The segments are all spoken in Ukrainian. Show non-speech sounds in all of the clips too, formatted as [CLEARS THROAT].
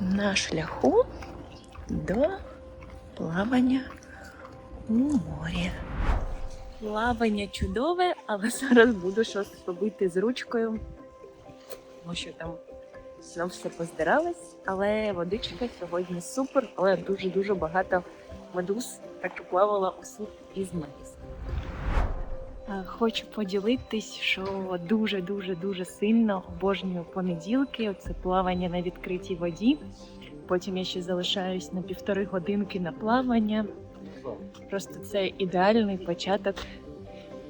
на шляху до плавання у морі. Плавання чудове, але [LAUGHS] зараз буду щось робити з ручкою, тому що там знов все поздиралось. Але водичка сьогодні супер, але дуже-дуже багато медуз так і плавала усі із медуз. Е, Хочу поділитись, що дуже дуже дуже сильно обожнюю понеділки. Це плавання на відкритій воді. Потім я ще залишаюсь на півтори годинки на плавання. Просто це ідеальний початок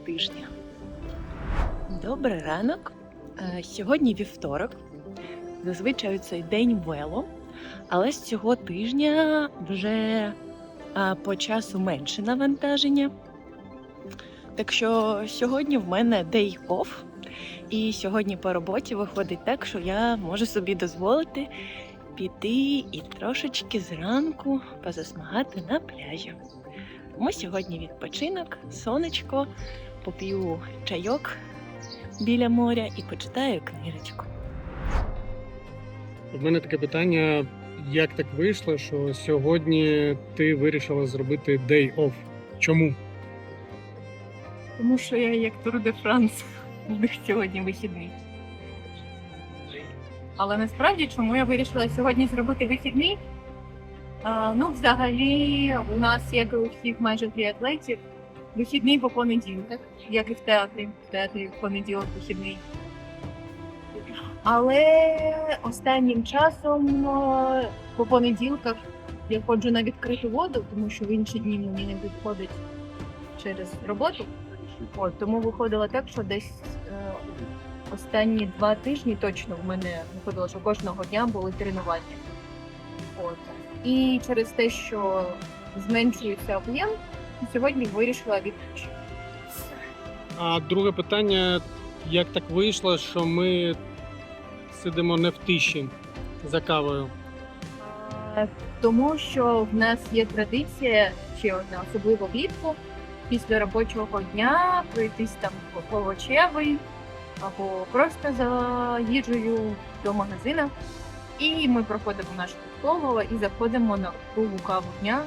тижня. Добрий ранок. Е, Сьогодні вівторок. Зазвичай цей день вело, але з цього тижня вже е, по часу менше навантаження. Так що сьогодні в мене day off, і сьогодні по роботі виходить так, що я можу собі дозволити піти і трошечки зранку позасмагати на пляжі. Тому сьогодні відпочинок, сонечко, поп'ю чайок біля моря і почитаю книжечку. У мене таке питання: як так вийшло, що сьогодні ти вирішила зробити day off? Чому? Тому що я як Тур де Франс, у них сьогодні вихідний. Але насправді, чому я вирішила сьогодні зробити вихідний? А, ну, взагалі, у нас, як і у всіх майже тріатлетів, вихідний по понеділках, як і в театрі. В театрі в понеділок вихідний. Але останнім часом по понеділках я ходжу на відкриту воду, тому що в інші дні мені не відходить через роботу. От, тому виходило так, що десь е, останні два тижні точно в мене виходило, що кожного дня були тренування. От. І через те, що зменшується об'єм, сьогодні вирішила відпочити. А друге питання: як так вийшло, що ми сидимо не в тиші за кавою? Е, Тому що в нас є традиція, ще одна, особливо влітку, після робочого дня пройтись там по овочевий або просто за їжею до магазина. І ми проходимо наш столово і заходимо на другу каву дня.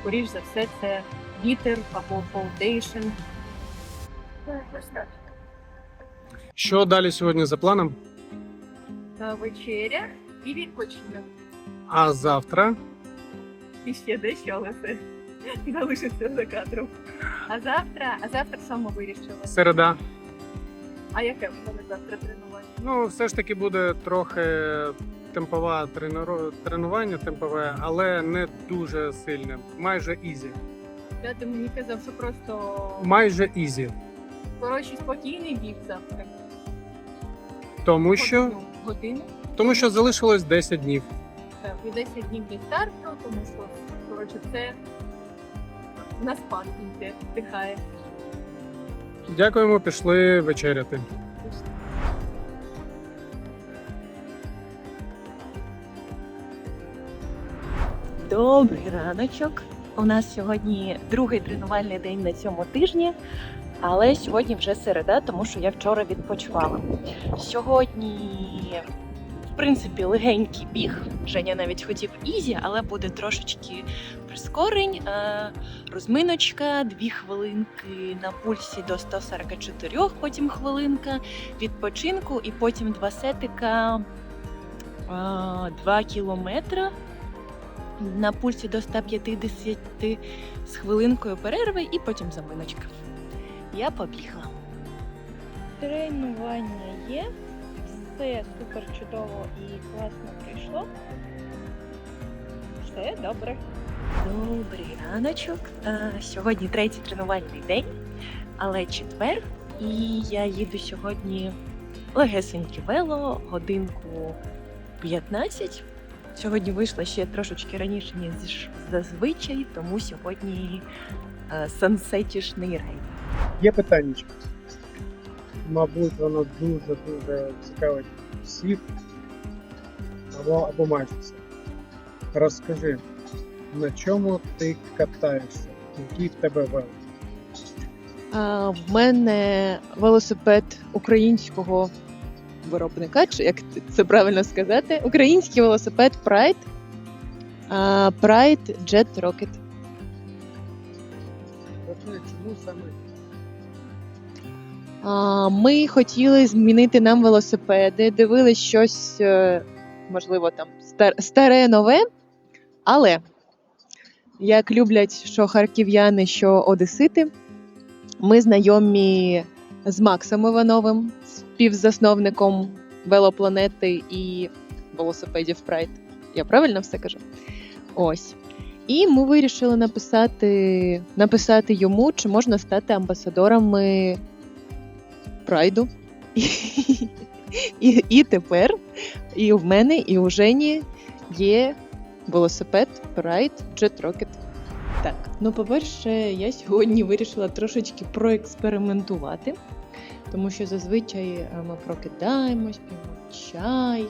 Скоріш за все, це вітер або фолдейшн. Що далі сьогодні за планом? Вечеря і відпочинок. А завтра? І ще дещо, але це залишиться за кадром. А завтра, а завтра що ми вирішили? Середа. А яке в мене завтра тренування? Ну, все ж таки буде трохи темпове тренуро- тренування, темпове, але не дуже сильне. Майже ізі. Я ти мені казав, що просто Майже ізі. коротше спокійний біг завтра. Тому що, Годину. Годину. тому що залишилось 10 днів. Так, і 10 днів до старту, тому що коротше це на спад йде, вдихає. Дякуємо, пішли вечеряти. Добрий раночок. У нас сьогодні другий тренувальний день на цьому тижні, але сьогодні вже середа, тому що я вчора відпочивала. Сьогодні, в принципі, легенький біг. Женя навіть хотів ізі, але буде трошечки прискорень. Е, Розминочка, дві хвилинки на пульсі до 144, потім хвилинка відпочинку, і потім два сетика, 2 кілометри на пульсі до 150 з хвилинкою перерви і потім заминочка. Я побігла. Тренування є. Все супер чудово і класно прийшло. Все добре. Добрий раночок. Е, Сьогодні третій тренувальний день, але четвер. І я їду сьогодні легесеньке вело, годинку 15. Сьогодні вийшла ще трошечки раніше, ніж зазвичай, тому сьогодні е, сансетішний рейд. Є питання. Мабуть, воно дуже-дуже цікавить всіх, або, або майже всіх. Розкажи, на чому ти катаєшся? Який в тебе велик? А, В мене велосипед українського виробника, чи як це правильно сказати. Український велосипед Pride. А, Pride Jet Rocket. Чому саме? А, Ми хотіли змінити нам велосипеди, дивились щось, е, можливо, там старе нове. Але як люблять що харків'яни, що одесити, ми знайомі з Максом Івановим, співзасновником велопланети і велосипедів Pride. Я правильно все кажу? Ось. І ми вирішили написати, написати йому, чи можна стати амбасадорами прайду. І, [LAUGHS] і, і тепер і в мене, і у Жені є велосипед Jet Rocket. Так, ну по-перше, я сьогодні вирішила трошечки проекспериментувати, тому що зазвичай е, ми прокидаємось, п'ємо чай,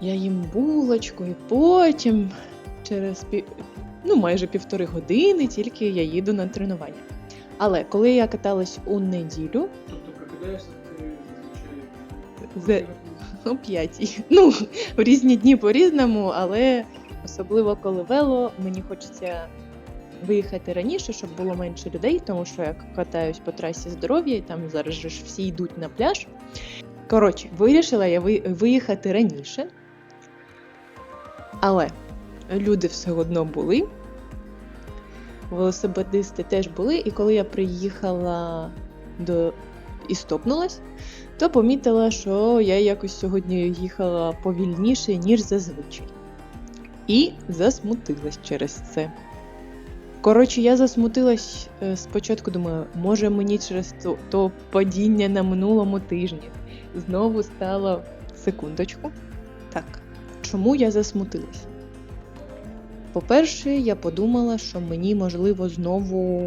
я їм булочку, і потім через пів... ну, майже півтори години тільки я їду на тренування. Але коли я каталась у неділю, Тобто прокидаєшся ти зазвичай. О п'ятій. Ну, в різні дні по-різному, але особливо коли вело, мені хочеться виїхати раніше, щоб було менше людей, тому що я катаюсь по трасі здоров'я, і там зараз ж всі йдуть на пляж. Коротше, вирішила я виїхати раніше. Але люди все одно були. Велосипедисти теж були, і коли я приїхала до і стопнулась, то помітила, що я якось сьогодні їхала повільніше, ніж зазвичай. І засмутилась через це. Коротше, я засмутилась е, спочатку, думаю, може мені через то, то падіння на минулому тижні знову стало секундочку. Так, чому я засмутилась? По-перше, я подумала, що мені можливо знову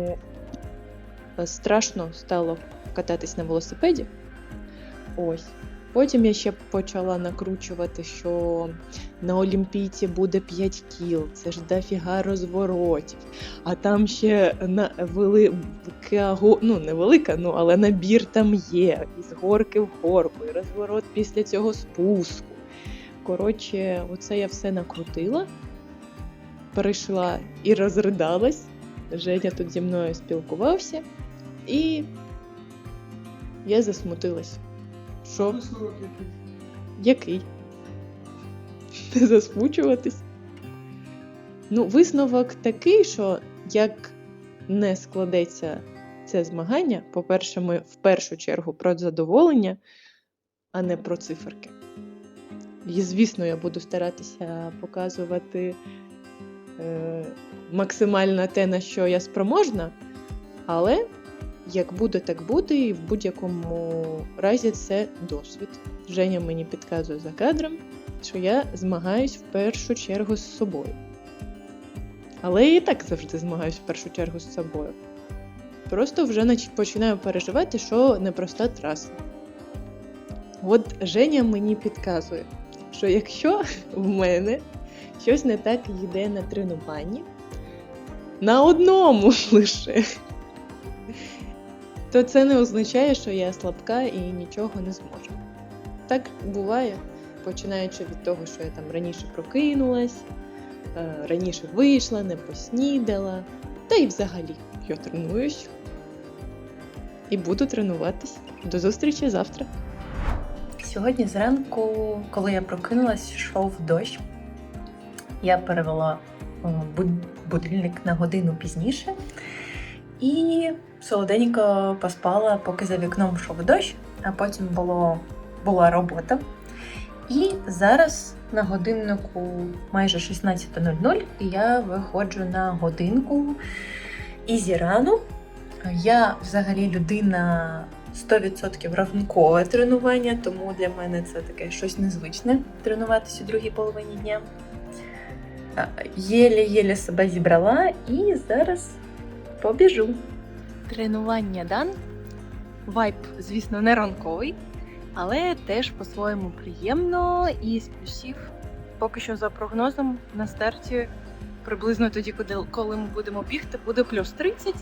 е, страшно стало кататись на велосипеді. Ось. Потім я ще почала накручувати, що на Олімпійці буде 5 кіл, це ж дофіга розворотів. А там ще на велика, ну не велика, ну але набір там є. Із горки в горку, і розворот після цього спуску. Коротше, оце я все накрутила, перейшла і розридалась. Женя тут зі мною спілкувався, і я засмутилась. Що? Висновок який? Який? Не засмучуватись. Ну, висновок такий, що як не складеться це змагання, по-перше, ми в першу чергу про задоволення, а не про циферки. І, звісно, я буду старатися показувати е, максимально те, на що я спроможна, але як буде, так буде, і в будь-якому разі це досвід. Женя мені підказує за кадром, що я змагаюсь в першу чергу з собою. Але я і так завжди змагаюсь в першу чергу з собою. Просто вже починаю переживати, що непроста траса. От Женя мені підказує, що якщо в мене щось не так йде на тренуванні, на одному лише, то це не означає, що я слабка і нічого не зможу. Так буває, починаючи від того, що я там раніше прокинулась, е, раніше вийшла, не поснідала. Та й взагалі я тренуюсь і буду тренуватись. До зустрічі завтра. Сьогодні зранку, коли я прокинулась, йшов дощ. Я перевела будильник на годину пізніше і солоденько поспала, поки за вікном йшов дощ, а потім було, була робота. І зараз на годиннику майже 16.00 і я виходжу на годинку і зірану. Я взагалі людина 100% ранкове тренування, тому для мене це таке щось незвичне тренуватися у другій половині дня. А, Єле-єле себе зібрала і зараз побіжу. Тренування дан. Вайб, звісно, не ранковий, але теж по-своєму приємно і з плюсів. Поки що за прогнозом на старті приблизно тоді, коли- ми будемо бігти, буде плюс 30.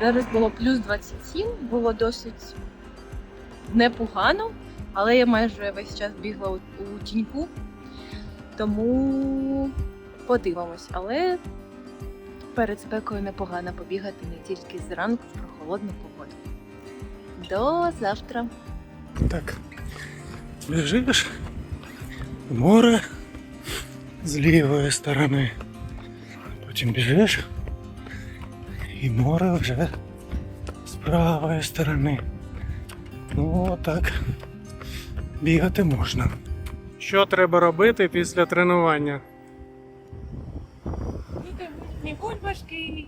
Зараз було плюс 27, було досить непогано. Але я майже весь час бігла у тіньку, тому подивимось. Але перед спекою непогано побігати не тільки зранку в прохолодну погоду. До завтра! Так. Біжиш в море з лівої сторони. Потім біжиш. І море вже з правої сторони. Ну, так. Бігати можна. Що треба робити після тренування? Не бульбашки.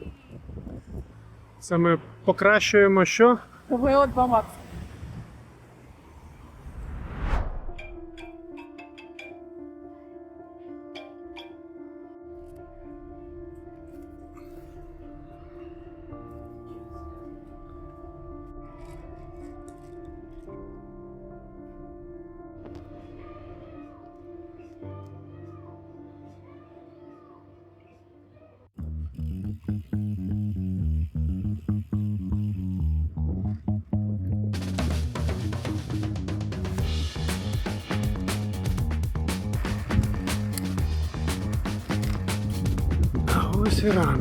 Це ми покращуємо що? ВО 2 Макс. А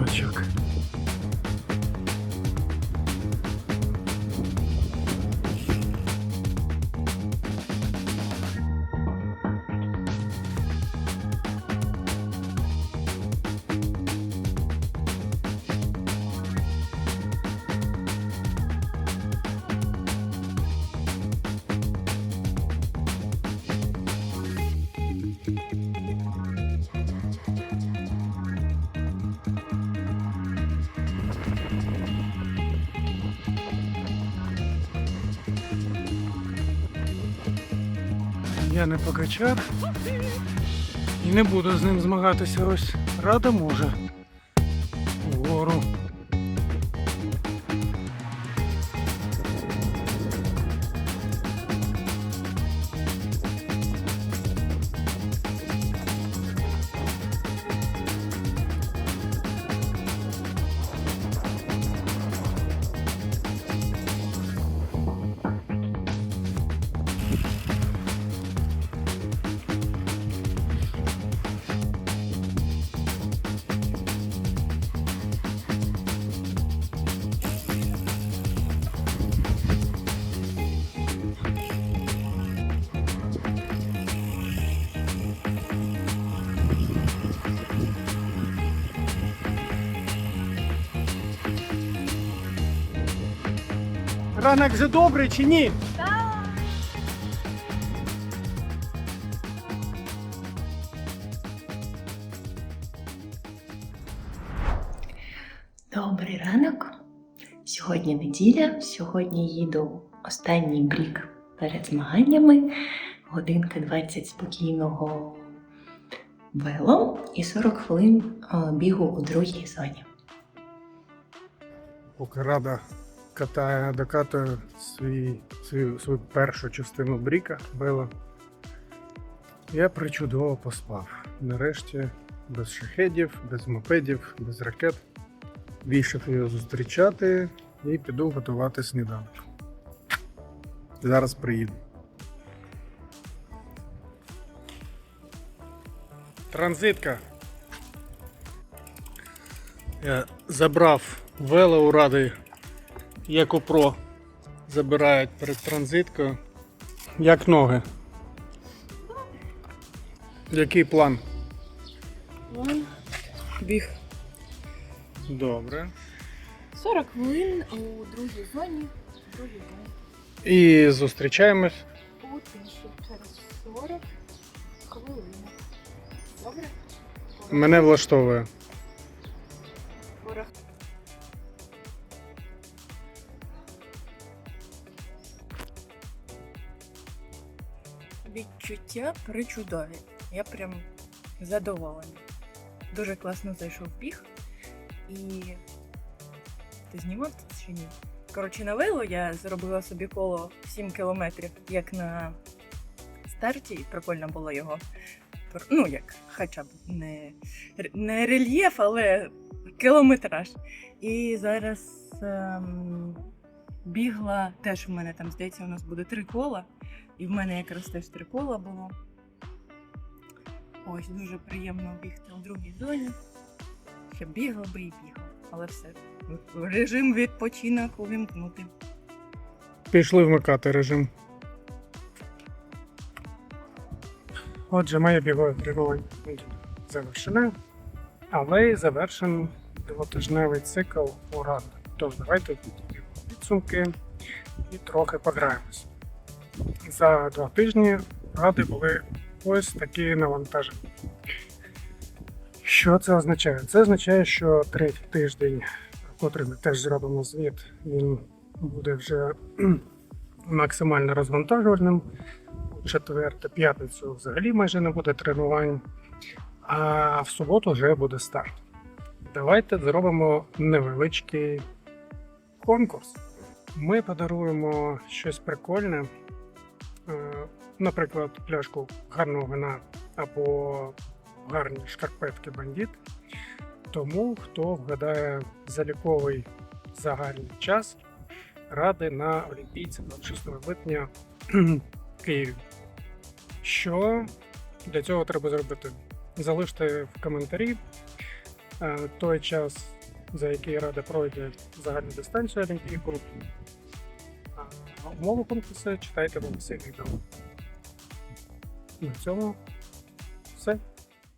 Я не покачав і не буду з ним змагатися. Ось рада може. Ранок вже добрий чи ні? Добрий ранок. Сьогодні неділя. Сьогодні їду останній брік перед змаганнями. Годинка 20 спокійного вело і 40 хвилин е, бігу у другій зоні. Поки рада катає, докатує свій, свою, свою першу частину бріка Бела. Я причудово поспав. Нарешті без шахедів, без мопедів, без ракет. Вийшов його зустрічати і піду готувати сніданок. Зараз приїду. Транзитка. Я забрав вело у ради як у Про забирають перед транзиткою. Як ноги? Який план? План. Біг. Добре. 40 хвилин у другій зоні. В другій зоні. І зустрічаємось. У тиші через 40 хвилин. Добре? Мене влаштовує. Відчуття причудові. Я прям задоволена. Дуже класно зайшов біг. І ти знімав це чи ні? Коротше, на вело я зробила собі коло 7 кілометрів, як на старті, і прикольно було його. Ну, як хоча б не, не рельєф, але кілометраж. І зараз ем, бігла, теж у мене там, здається, у нас буде три кола. І в мене якраз теж три кола було. Ось дуже приємно бігти у другій зоні. Ще бігав би і бігав. Але все. Режим відпочинок увімкнути. Пішли вмикати режим. Отже, моє бігове тренування завершене, але й завершений двотижневий цикл у ради. Тож давайте підсумки і трохи пограємось. За два тижні ради були ось такі навантаження. Що це означає? Це означає, що третій тиждень, котрий ми теж зробимо звіт, він буде вже [CLEARS THROAT] максимально розвантажувальним. У четвер та п'ятницю взагалі майже не буде тренувань, а в суботу вже буде старт. Давайте зробимо невеличкий конкурс. Ми подаруємо щось прикольне, наприклад, пляшку гарного вина або гарні шкарпетки бандит. Тому хто вгадає заліковий загальний час ради на Олімпійці 26 липня в Києві. Що для цього треба зробити? Залиште в коментарі е, той час, за який Рада пройде загальну дистанцію Олімпійку. А Умови конкурсу читайте в описі відео. На цьому